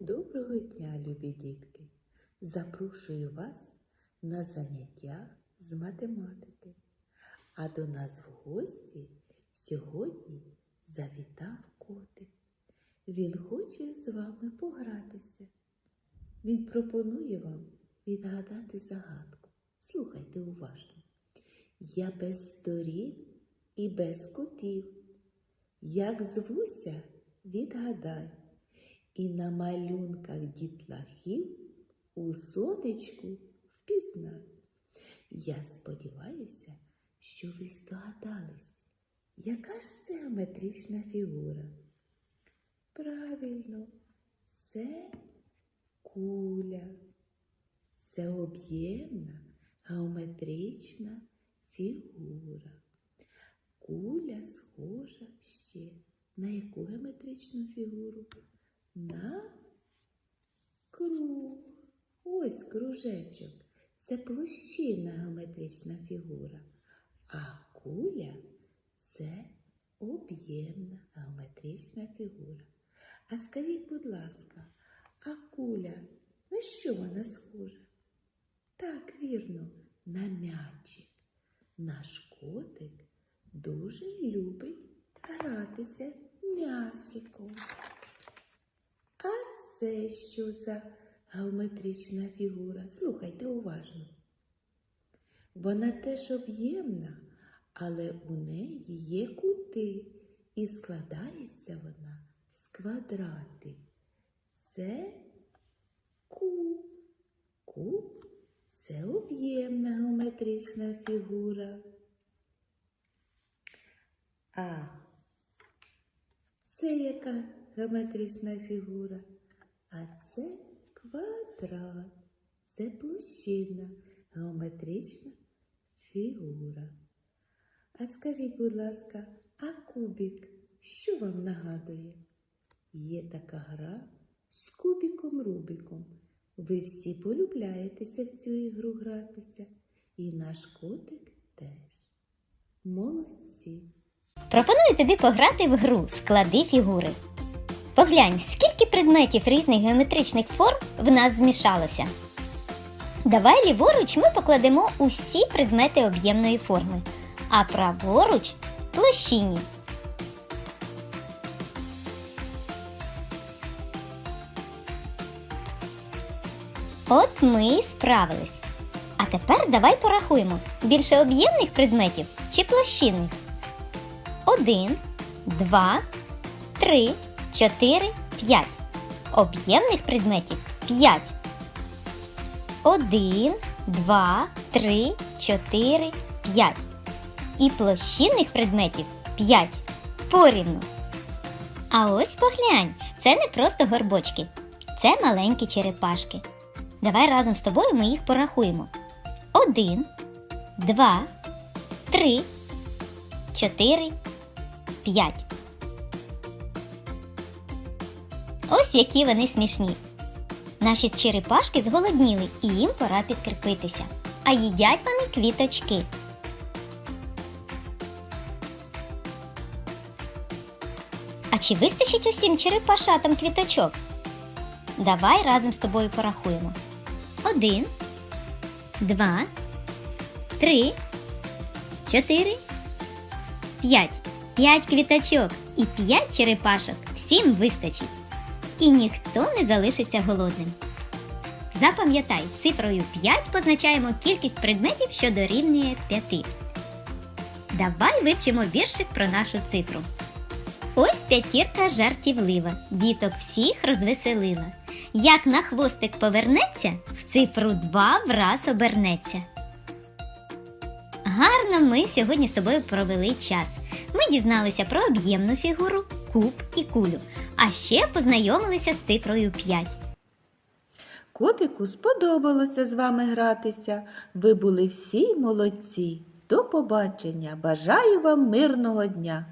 Доброго дня, любі дітки! Запрошую вас на заняття з математики. А до нас в гості сьогодні завітав котик. Він хоче з вами погратися. Він пропонує вам відгадати загадку. Слухайте уважно. Я без сторін і без котів. Як звуся, відгадай. І на малюнках дітлахів у сонечку впізнай. Я сподіваюся, що ви здогадались, яка ж це геометрична фігура? Правильно, це куля. Це об'ємна геометрична фігура. Куля схожа ще на яку геометричну фігуру? На круг. Ось кружечок. Це площинна геометрична фігура. А куля це об'ємна геометрична фігура. А скажіть, будь ласка, а куля на що вона схожа? Так, вірно, на м'ячик. Наш котик дуже любить гратися м'ячиком. Це що за геометрична фігура? Слухайте уважно. Вона теж об'ємна, але у неї є кути, і складається вона з квадратів. Це куб. Куб це об'ємна геометрична фігура. А це яка геометрична фігура? А це квадрат. Це площина, геометрична фігура. А скажіть, будь ласка, а кубик що вам нагадує? Є така гра з кубіком Рубіком. Ви всі полюбляєтеся в цю ігру гратися, і наш котик теж. Молодці! Пропоную тобі пограти в гру Склади фігури. Поглянь, скільки предметів різних геометричних форм в нас змішалося. Давай ліворуч ми покладемо усі предмети об'ємної форми, а праворуч площинні. От ми і справились. А тепер давай порахуємо більше об'ємних предметів чи площинних. Один, два, три, 4, 5. Об'ємних предметів 5. 1, 2, 3, 4, 5. І площинних предметів 5. Порівну. А ось поглянь. Це не просто горбочки. Це маленькі черепашки. Давай разом з тобою ми їх порахуємо. 1, 2, 3, 4, 5. Які вони смішні. Наші черепашки зголодніли і їм пора підкріпитися. А їдять вони квіточки. А чи вистачить усім черепашатам квіточок? Давай разом з тобою порахуємо. Один, два, три, чотири, п'ять. П'ять квіточок і п'ять черепашок всім вистачить. І ніхто не залишиться голодним. Запам'ятай, цифрою 5 позначаємо кількість предметів, що дорівнює 5. Давай вивчимо віршик про нашу цифру. Ось п'ятірка жартівлива, діток всіх розвеселила. Як на хвостик повернеться, в цифру 2 враз обернеться. Гарно ми сьогодні з тобою провели час. Ми дізналися про об'ємну фігуру, куб і кулю, а ще познайомилися з цифрою 5. Котику сподобалося з вами гратися. Ви були всі молодці. До побачення. Бажаю вам мирного дня!